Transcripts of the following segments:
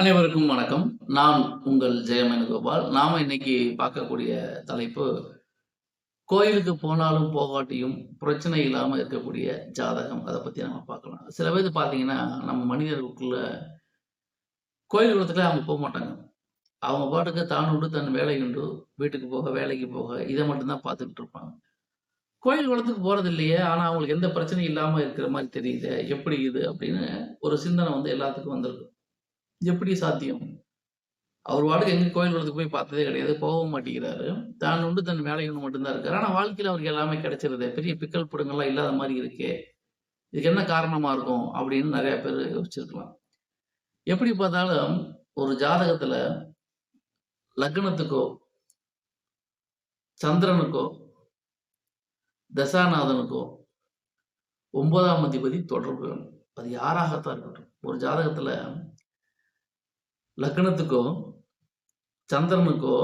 அனைவருக்கும் வணக்கம். நான் உங்கள் ஜெயமேனுகோபால். நாம இன்னைக்கு பார்க்கக்கூடிய தலைப்பு கோயிலுக்கு போனாலும் போகாட்டியும் பிரச்சனை இல்லாம இருக்கக்கூடிய ஜாதகம். அதை பத்தி நம்ம பார்க்கலாம். சில பேர் பார்த்தீங்கன்னா நம்ம மனிதர்களுக்குள்ள கோயில் குளத்துல அவங்க போக மாட்டாங்க. அவங்க பாட்டுக்கு தான் உண்டு தன் வேலை உண்டு வீட்டுக்கு போக வேலைக்கு போக இதை மட்டும்தான் பார்த்துக்கிட்டு இருப்பாங்க. கோயில் குளத்துக்கு போறது இல்லையே ஆனா அவங்களுக்கு எந்த பிரச்சனையும் இல்லாம இருக்கிற மாதிரி தெரியுது எப்படி இது அப்படின்னு ஒரு சிந்தனை வந்து எல்லாத்துக்கும் வந்திருக்கு. எப்படி சாத்தியம்? அவர் வாடகை எங்க கோயில்களுக்கு போய் பார்த்ததே கிடையாது போகவும் மாட்டேங்கிறாரு. தான் உண்டு தன் வேலைகள் மட்டும்தான் இருக்காரு. ஆனா வாழ்க்கையில அவருக்கு எல்லாமே கிடைச்சிருது. பெரிய பிக்கல் பிடுங்கெல்லாம் இல்லாத மாதிரி இருக்கே. இதுக்கு என்ன காரணமா இருக்கும் அப்படின்னு நிறைய பேர் யோசிச்சிருக்கலாம். எப்படி பார்த்தாலும் ஒரு ஜாதகத்துல லக்னத்துக்கோ சந்திரனுக்கோ தசாநாதனுக்கோ ஒன்பதாம் அதிபதி தொடர்பு வேணும். அது யாராகத்தான் இருக்கட்டும். ஒரு ஜாதகத்துல லக்னத்துக்கோ சந்திரனுக்கோ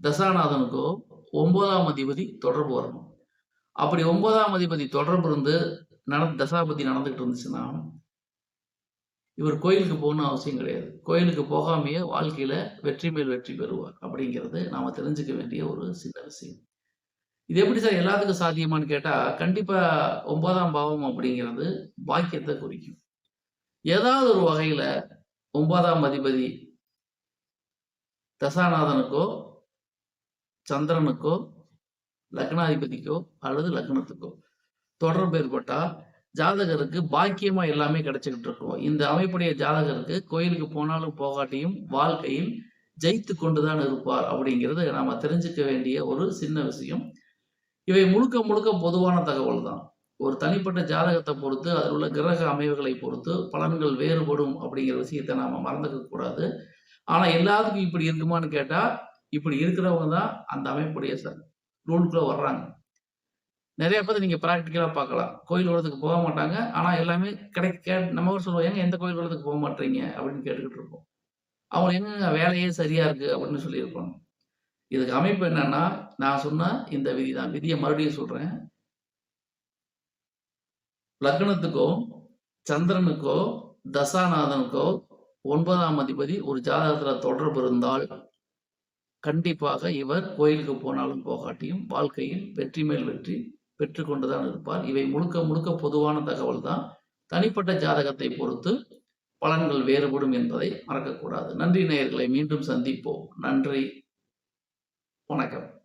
தசாநாதனுக்கோ ஒன்பதாம் அதிபதி தொடர்பு வரணும். அப்படி ஒன்பதாம் அதிபதி தொடர்பு இருந்து நட தசாபதி நடந்துகிட்டு இருந்துச்சுன்னா இவர் கோயிலுக்கு போகணும் அவசியம் கிடையாது. கோயிலுக்கு போகாமையே வாழ்க்கையில வெற்றி மேல் வெற்றி பெறுவார் அப்படிங்கிறது நாம தெரிஞ்சுக்க வேண்டிய ஒரு சின்ன விஷயம். இது எப்படி சார் எல்லாத்துக்கும் சாத்தியமான்னு கேட்டா கண்டிப்பா ஒன்பதாம் பாவம் அப்படிங்கிறது பாக்கியத்தை குறிக்கும். ஏதாவது ஒரு வகையில ஒன்பதாம் அதிபதி தசாநாதனுக்கோ சந்திரனுக்கோ லக்னாதிபதிக்கோ அல்லது லக்னத்துக்கோ தொடர்பு ஏற்பட்டா ஜாதகருக்கு பாக்கியமா எல்லாமே கிடைச்சிக்கிட்டு இருக்கும். இந்த அமைப்புடைய ஜாதகருக்கு கோயிலுக்கு போனாலும் போகாட்டியும் வாழ்க்கையில் ஜெயித்து கொண்டுதான் இருப்பார் அப்படிங்கிறது நாம தெரிஞ்சுக்க வேண்டிய ஒரு சின்ன விஷயம். இவை முழுக்க முழுக்க பொதுவான தகவல் தான் ஒரு தனிப்பட்ட ஜாதகத்தை பொறுத்து அதில் உள்ள கிரக அமைவுகளை பொறுத்து பலன்கள் வேறுபடும் அப்படிங்கிற விஷயத்தை நாம் மறந்துக்க கூடாது. ஆனால் எல்லாத்துக்கும் இப்படி இருக்குமான்னு கேட்டால் இப்படி இருக்கிறவங்க தான் அந்த அமைப்புடைய ரூலுக்குள்ளே வர்றாங்க. நிறைய பேர் நீங்கள் ப்ராக்டிக்கலாக பார்க்கலாம். கோயில் குளத்துக்கு போக மாட்டாங்க. ஆனால் எல்லாமே கிடை கே நம்ம ஊர் சொல்லுவோம் ஏங்க எந்த கோயில் குளத்துக்கு போக மாட்டீங்க? அப்படின்னு கேட்டுக்கிட்டு இருப்போம். அவங்க எங்க வேலையே சரியாக இருக்குது அப்படின்னு சொல்லியிருப்பாங்க. இதுக்கு அமைப்பு என்னன்னா நான் சொன்ன இந்த விதி தான். விதியை மறுபடியும் சொல்கிறேன் லக்னத்துக்கோ சந்திரனுக்கோ தசாநாதனுக்கோ ஒன்பதாம் அதிபதி ஒரு ஜாதகத்துல தொடர்பு இருந்தால் கண்டிப்பாக இவர் கோயிலுக்கு போனாலும் போகாட்டியும் வாழ்க்கையில் வெற்றி மேல் வெற்றி பெற்றுக்கொண்டுதான் இருப்பார். இவை முழுக்க முழுக்க பொதுவான தகவல் தான் தனிப்பட்ட ஜாதகத்தை பொறுத்து பலன்கள் வேறுபடும் என்பதை மறக்கக்கூடாது. நன்றி நேயர்களை மீண்டும் சந்திப்போம். நன்றி. வணக்கம்.